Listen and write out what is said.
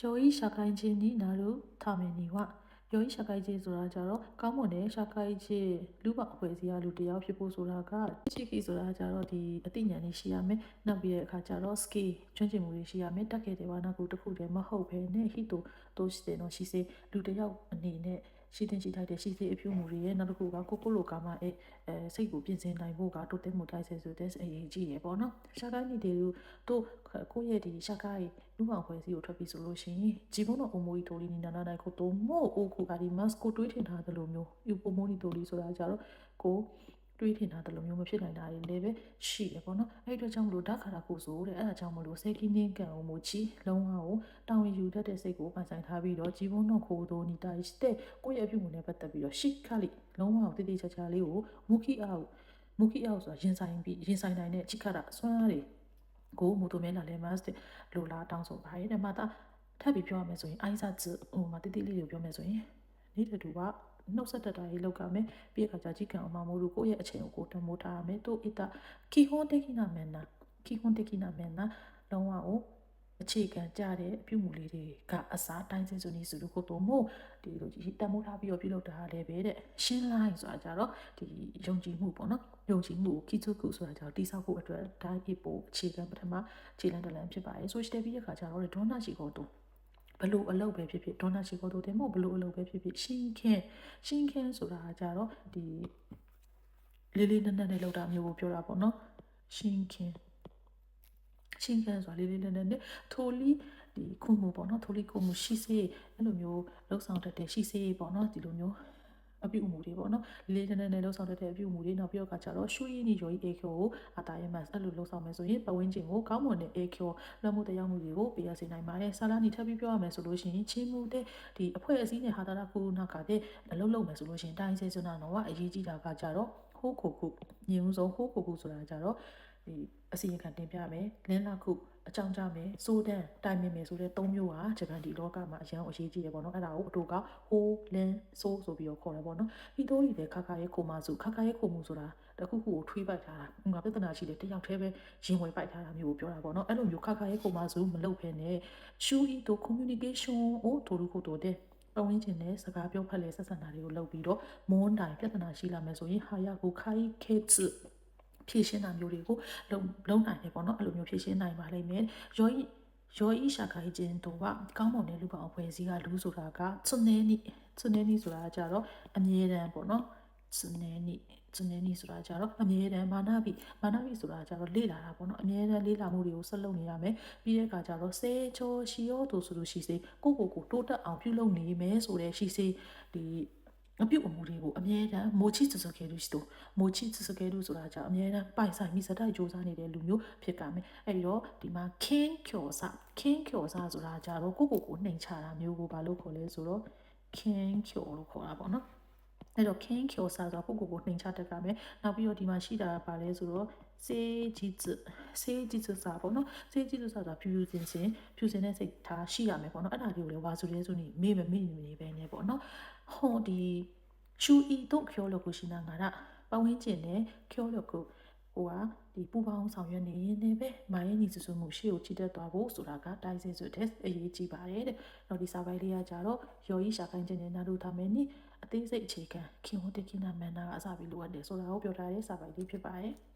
ယောဤရှာကိုင်းချင်းနီနာရုထာမေနီဝယောဤရှာကိုင်းချင်းဆိုတာကြတော့ကောင်းမွန်တဲ့ရှာကိုင်းချင်းလူပအဖွဲ့အစည်းအလူတယောက်ဖြစ်ဖို့ဆိုတာကချိခီဆိုတာကြတော့ဒီအသိဉာဏ်လေးရှိရမယ်နောက်ပြီးတဲ့အခါကျတော့ skill ကျွမ်းကျင်မှုတွေရှိရမယ်တက်ခဲ့တယ်ဘာနာကူတစ်ခုတည်းမဟုတ်ဘဲနဲ့ဟိတိုတိုးရှိတယ်နော်ရှိစေလူတယောက်အနေနဲ့ ရှိတင်ရှိထိုက်တဲ့ရှိစေအဖြူမှုတွေရဲ့နောက်တစ်ခုကကိုကိုလိုကာမအဲအဲစိတ်ကိုပြင်ဆင်နိုင်ဖို့ကတိုးတက်မှုတိုက်ဆဲဆိုတဲ့အရေးကြီးရယ်ပေါ့နော်ရှာကိုင်းနေတယ်တို့ကိုယ့်ရဲ့ဒီရှာကိုင်းလူ့ဘောင်ဖွဲ့စည်းကိုထွက်ပြီးဆိုလို့ရှိရင်ဂျီဘုံတော့အမိုးကြီးတိုလီနီနာနာနိုင်ကိုတော့မို့အိုကူကဒီမတ်ကိုတွေးထင်ထားတယ်လို့မျိုးယူပိုမိုးဒီတိုလီဆိုတာကြတော့ကို တွေးထင်တာတလို့မျိုးမဖြစ်နိုင်တာတွေလည်းပဲရှိတယ်ပေါ့နော်အဲ့ဒီတော့ကြောင့်မလို့ဓာတ်ခါရကိုဆိုတဲ့အဲ့ဒါကြောင့်မလို့စေကင်းင်းကံအောင်မချီလုံးဝကိုတောင်းယူတတ်တဲ့စိတ်ကိုပိုင်ဆိုင်ထားပြီးတော့ជីဘုံတော့ခိုးတော့နေတာတဲ့ကိုယ့်ရဲ့အပြုအမူနဲ့ပတ်သက်ပြီးတော့ရှိခလိလုံးဝကိုတည်တည်ချာချာလေးကိုမူခိအောင်မူခိအောင်ဆိုတာရင်ဆိုင်ပြီးရင်ဆိုင်နိုင်တဲ့ချိခရအစွမ်းအားတွေကိုမူတိုမဲလာလဲမတ်လိုလာတောင်းဆိုပါရဲ့တဲ့မှာတာထပ်ပြီးပြောရမယ်ဆိုရင်အိုင်းစာ字ဟိုမှာတိတိလေးကိုပြောမယ်ဆိုရင်နေတဲ့သူက နှုတ်ဆက်တတ်တာရေးလောက်ကမယ်ပြီးအခါကျကြီးကံအမမို့လို့ကိုယ့်ရဲ့အချိန်ကိုကိုတမိုးထားရမယ်တို့ဣတခီဟွန်တေခိနာမန်နာခီဟွန်တေခိနာမန်နာလုံးဝကိုအခြေခံကြတဲ့အပြုမှုလေးတွေကအစားတိုင်းစင်စုနေစုလို့ကိုတော့မို့ဒီလိုကြီးတမိုးထားပြီးတော့ပြုလုပ်တာလည်းပဲတဲ့ရှင်းလိုက်ဆိုတာကြတော့ဒီယုံကြည်မှုပေါ့နော်ယုံကြည်မှုကိုခီချုကုဆိုတာကြတော့တိဆောက်ဖို့အတွက်ဒါအဖြစ်ပို့အခြေခံပထမခြေလမ်းတစ်လမ်းဖြစ်ပါတယ်ဆိုရှယ်ပြီးတဲ့ခါကျတော့ဒေါနာရှိကိုတော့ ဘလို့အလုပ်ပဲဖြစ်ဖြစ်ဒေါနာရှိကိုတို့တင်မို့ဘလို့အလုပ်ပဲဖြစ်ဖြစ်ရှင်းခင်းရှင်းခင်းဆိုတာကြတော့ဒီလေးလေးနက်နက်နဲ့လောက်တာမျိုးကိုပြောတာပေါ့နော်ရှင်းခင်းရှင်းခင်းဆိုတာလေးလေးနက်နက်နဲ့ထိုလီဒီခုမှုပေါ့နော်ထိုလီခုမှုရှိစေအဲ့လိုမျိုးလောက်ဆောင်တတ်တဲ့ရှိစေပေါ့နော်ဒီလိုမျိုး အပြုအမူတွေပေါ့နော်လေးလေးနက်နက်လှုပ်ဆောင်တတ်တဲ့အပြုအမူတွေနောက်ပြီးတော့ကကြတော့ရှူရင်းနီရော်ကြီးအေကျော်ကိုအတားရမတ်အဲ့လိုလှုပ်ဆောင်မယ်ဆိုရင်ပဝင်းကျင်ကိုကောင်းမွန်တဲ့အေကျော်လွှမ်းမိုးတရားမှုတွေကိုပေးရစေနိုင်ပါတယ်ဆာလာနီထပ်ပြီးပြောရမယ်ဆိုလို့ရှိရင်ချင်းမှုတဲ့ဒီအဖွဲ့အစည်းနဲ့ဟာတာရာကုနာကတဲ့အလုပ်လုပ်မယ်ဆိုလို့ရှိရင်တိုင်းစေစနာတော့ကအရေးကြီးတာကကြတော့ဟိုးခုခုညင်ဦးဆုံးဟိုးခုခုဆိုတာကြတော့ဒီအစီရင်ခံတင်ပြမယ်လင်းလာခု အကြောင်းကြားမယ်စိုးတန်းတိုင်မြင်မယ်ဆိုတဲ့သုံးမျိုးဟာဂျပန်ဒီလောကမှာအရန်အရေးကြီးတယ်ပေါ့နော်အဲ့ဒါကိုအတူကဟိုးလင်းစိုးဆိုပြီးတော့ခေါ်တယ်ပေါ့နော်ဟီတိုရီတဲ့ခါခါရဲ့ခိုမာစုခါခါရဲ့ခိုမှုဆိုတာတခုခုကိုထွေးပိုက်ထားတာငါပြဿနာရှိတယ်တယောက်တည်းပဲရင်ဝင်ပိုက်ထားတာမျိုးကိုပြောတာပေါ့နော်အဲ့လိုမျိုးခါခါရဲ့ခိုမာစုမလုပ်ဖ ೇನೆ ရှူအီတို communication ကိုတိုလူခုတိုတဲ့ပဝင်းကျင်နဲ့စကားပြောဖက်လဲဆက်ဆံတာတွေကိုလုပ်ပြီးတော့မွန်းတိုင်ပြဿနာရှိလာမယ်ဆိုရင်ဟာယာကိုခိုင်ခေတ် ဖြည့်ရှင်းတာမျိုးတွေကိုလုံလုံနိုင်တယ်ပေါ့နော်အဲ့လိုမျိုးဖြည့်ရှင်းနိုင်ပါလိမ့်မယ်ရောဤရောဤရှာခိုင်ခြင်းတို့ကကောင်းမွန်တဲ့လူပောင်အဖွဲ့အစည်းကလူဆိုတာကစွနေနီစွနေနီဆိုတာကြတော့အမြဲတမ်းပေါ့နော်စွနေနီစွနေနီဆိုတာကြတော့အမြဲတမ်းမာနပြီမာနပြီဆိုတာကြတော့လေ့လာတာပေါ့နော်အမြဲတမ်းလေ့လာမှုတွေကိုဆက်လုပ်နေရမယ်ပြီးတဲ့အခါကျတော့စေချောရှီယောတို့ဆိုလို့ရှိစေကိုကိုကိုတိုးတက်အောင်ပြုလုပ်နေမယ်ဆိုတဲ့ရှိစေဒီ အပြုတ်အမူတွေကိုအမြဲတမ်းမိုချီစစကဲလို့ရှိတော့မိုချီစစကဲလို့ဆိုတာကြောင့်အမြဲတမ်းပိုင်ဆိုင်မိစတိုက်စူးစမ်းနေတဲ့လူမျိုးဖြစ်ကြမယ်အဲ့ဒီတော့ဒီမှာခင်းကျော်စခင်းကျော်စဆိုတာကြတော့ကိုကိုကိုနှိမ်ချတာမျိုးကိုဘာလို့ခေါ်လဲဆိုတော့ခင်းကျော်လို့ခေါ်တာပေါ့နော်အဲ့တော့ခင်းကျော်စဆိုတော့ကိုကိုကိုနှိမ်ချတတ်ကြမယ်နောက်ပြီးတော့ဒီမှာရှိတာပါလဲဆိုတော့စေကြီးစစေကြီးစစာပေါ့နော်စေကြီးစစာဆိုတာဖြူဖြူစင်စင်ဖြူစင်တဲ့စိတ်ထားရှိရမယ်ပေါ့နော်အဲ့ဒါလေးကိုလည်းဝါဆိုလဲဆိုနေမေ့မမေ့နေပဲねပေါ့နော် ဟောဒီရှူအီတော့ကျော်လို့ကိုရှိနာငါရပဝင်းကျင်နဲ့ကျော်လို့ကိုဟိုကဒီပူပေါင်းဆောင်ရွက်နေရင်လည်းပဲမိုင်းညီစုစုမှုရှေ့ကိုချီတက်သွားဖို့ဆိုတာကတိုင်းစင်ဆိုတဲ့အရေးကြီးပါတယ်တဲ့။တော့ဒီစာပိုက်လေးကကြတော့ရော်ကြီးရှာခိုင်းခြင်းနဲ့နာလို့ထားမယ်နိအသေးစိတ်အခြေခံခင်ဟိုတကိနာမန်နာကအစပြီးလိုအပ်တယ်ဆိုတာကိုပြောထားတဲ့စာပိုက်လေးဖြစ်ပါတယ်။